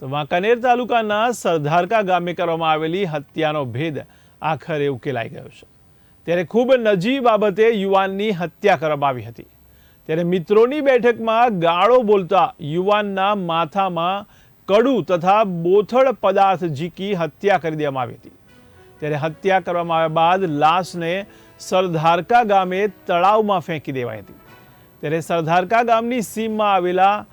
તો વાંકાનેર તાલુકાના સરધારકા ગામે કરવામાં આવેલી હત્યાનો ભેદ આખરે ઉકેલાઈ ગયો છે. ત્યારે ખૂબ નજીવી બાબતે યુવાનની હત્યા કરવામાં આવી હતી. ત્યારે મિત્રોની બેઠકમાં ગાળો બોલતા યુવાનના માથામાં કડું તથા બોથડ પદાર્થ ઝીકી હત્યા કરી દેવામાં આવી હતી. ત્યારે હત્યા કરવામાં આવ્યા બાદ લાશને સરધારકા ગામે તળાવમાં ફેંકી દેવાઈ હતી. ત્યારે સરધારકા ગામની સીમમાં આવેલા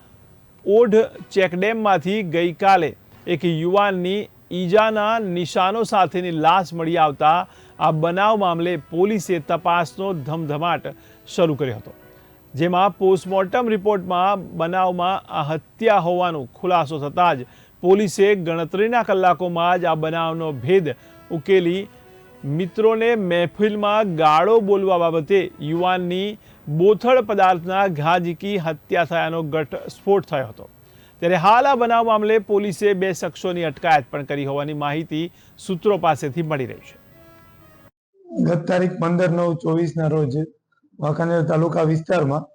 ઓઢ ચેકડેમમાંથી ગઈકાલે એક યુવાનની ઈજાના નિશાનો સાથેની લાશ મળી આવતા આ બનાવ મામલે પોલીસે તપાસનો ધમધમાટ શરૂ કર્યો હતો. જેમાં પોસ્ટમોર્ટમ રિપોર્ટમાં બનાવમાં આ હત્યા હોવાનો ખુલાસો થતાં જ પોલીસે ગણતરીના કલાકોમાં જ આ બનાવનો ભેદ ઉકેલી મિત્રોને મહેફિલમાં ગાળો બોલવા બાબતે યુવાનની બોથડ પદાર્થના ઘા ઝીકી હત્યા થયાનો ઘટસ્ફોટ થયો હતો. ત્યારે હાલ આ બનાવ મામલે પોલીસે બે શખ્સોની અટકાયત પણ કરી હોવાની માહિતી સૂત્રો પાસેથી મળી રહી છે. ગત તારીખ પંદર નવ ચોવીસના રોજ વાંકાનેર તાલુકા વિસ્તારમાં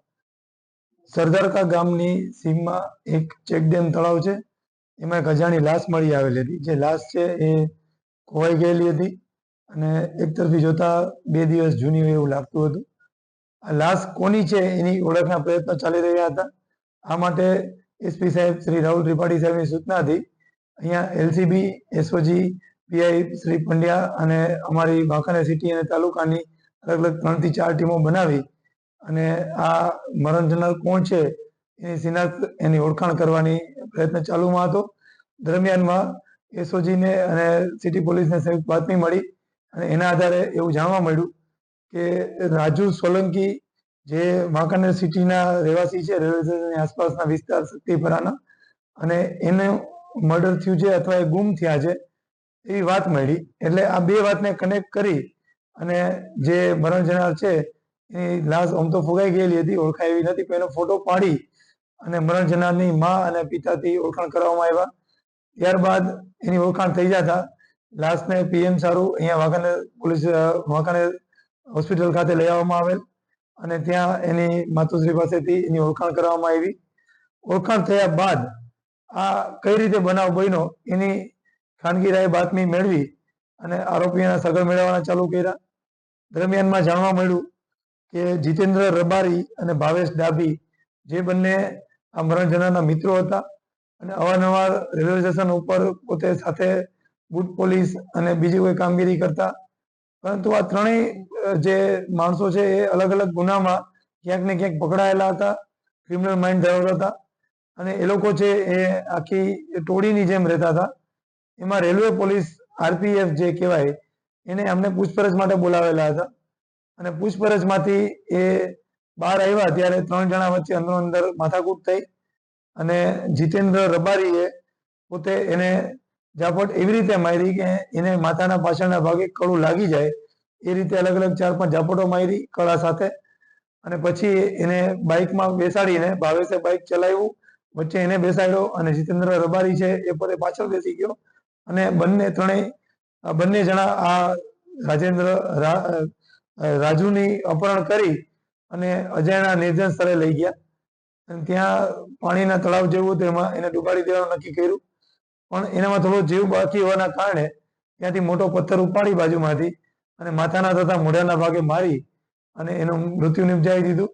સરદારકા ગામની સીમમાં એક ચેકડેમ તળાવ છે. એમાં એક અજાણી લાશ મળી આવેલી હતી. જે લાશ છે એ ખોવાઈ ગયેલી હતી અને એક તરફી જોતા બે દિવસ જૂની હોય એવું લાગતું હતું. આ લાશ કોની છે એની ઓળખના પ્રયત્નો ચાલી રહ્યા હતા. આ માટે એસપી સાહેબ શ્રી રાહુલ ત્રિપાઠી સાહેબની સૂચનાથી અહીંયા LCB, SOG, PI Shri Pandya અને અમારી વાંકાનેર સિટી અને તાલુકાની અલગ અલગ ત્રણથી ચાર ટીમો બનાવી અને આ મરણ જનાર કોણ છે એની શિનાખ્ત, એની ઓળખાણ કરવાની પ્રયત્ન ચાલુમાં હતો. દરમિયાનમાં એસઓજીને અને સિટી પોલીસને સંયુક્ત બાતમી મળી અને એના આધારે એવું જાણવા મળ્યું કે રાજુ સોલંકી જે વાંકાનેર સિટીના રહેવાસી છે રેલવે સ્ટેશનની આસપાસના વિસ્તાર શક્તિપરાના, અને એને મર્ડર થયું છે અથવા એ ગુમ થયા છે, એવી વાત મળી. એટલે આ બે વાતને કનેક્ટ કરી અને જે મરણ જનાર છે, એની લાશ આમ તો ફુગાઈ ગયેલી હતી, ઓળખાય એવી નથી, પણ એનો ફોટો પાડી અને મરણ જનારની મા અને પિતાથી ઓળખાણ કરવામાં આવ્યા. ત્યારબાદ એની ઓળખાણ થઈ જતા લાશને પીએમ સારું અહીંયા વાંકાનેર પોલીસ વાંકાનેર હોસ્પિટલ ખાતે લઈ આવવામાં આવેલ અને ત્યાં એની માતુશ્રી પાસેથી એની ઓળખાણ કરવામાં આવી. ઓળખાણ થયા બાદ આ કઈ રીતે બનાવ બન્યો એની ખાનગી રાય બાતમી મેળવી અને આરોપીઓના સગર મેળવવાના ચાલુ કર્યા. દરમિયાનમાં જાણવા મળ્યું કે જીતેન્દ્ર રબારી અને ભાવેશ ડાભી જે બંને આ મરણજનાના મિત્રો હતા અને અવારનવાર રેલવે સ્ટેશન ઉપર પોતે સાથે બુટ પોલીસ અને બીજી કોઈ કામગીરી કરતા પરંતુ આ ત્રણેય જે માણસો છે એ અલગ અલગ ગુનામાં ક્યાંક ને ક્યાંક પકડાયેલા હતા ક્રિમિનલ માઇન્ડ ધરાવતા હતા. અને એ લોકો છે એ આખી ટોળીની જેમ રહેતા હતા. એમાં રેલવે પોલીસ, આરપીએફ જે કહેવાય, એને અમને પૂછપરછ માટે બોલાવેલા હતા. અને પૂછપરછમાંથી એ બહાર આવ્યા ત્યારે ત્રણ જણા વચ્ચે અંદરો અંદર માથાકૂટ થઈ. અને જીતેન્દ્ર રબારીએ પોતે એને ઝાપટ એવી રીતે મારી કે એને માથાના પાછળના ભાગે કળું લાગી જાય, એ રીતે અલગ અલગ ચાર પાંચ ઝાપટો મારી કળા સાથે. અને પછી એને બાઇકમાં બેસાડીને ભાવેશે બાઇક ચલાવ્યું, વચ્ચે એને બેસાડ્યો અને જીતેન્દ્ર રબારી છે એ પોતે પાછળ બેસી ગયો. અને બંને ત્રણેય બંને જણા આ રાજેન્દ્ર રાજુની અપહરણ કરી અને અજયના નિર્જન સ્થળે લઈ ગયા. અને ત્યાં પાણીના તળાવ જેવું તેમાં એને ડુબાડી દેવાનું નક્કી કર્યું. પણ એનામાં થોડો જીવ બાકી હોવાના કારણે ત્યાંથી મોટો પથ્થર ઉપાડી બાજુમાંથી અને માથાના તથા મોઢાના ભાગે મારી અને એનું મૃત્યુ નિપજાવી દીધું.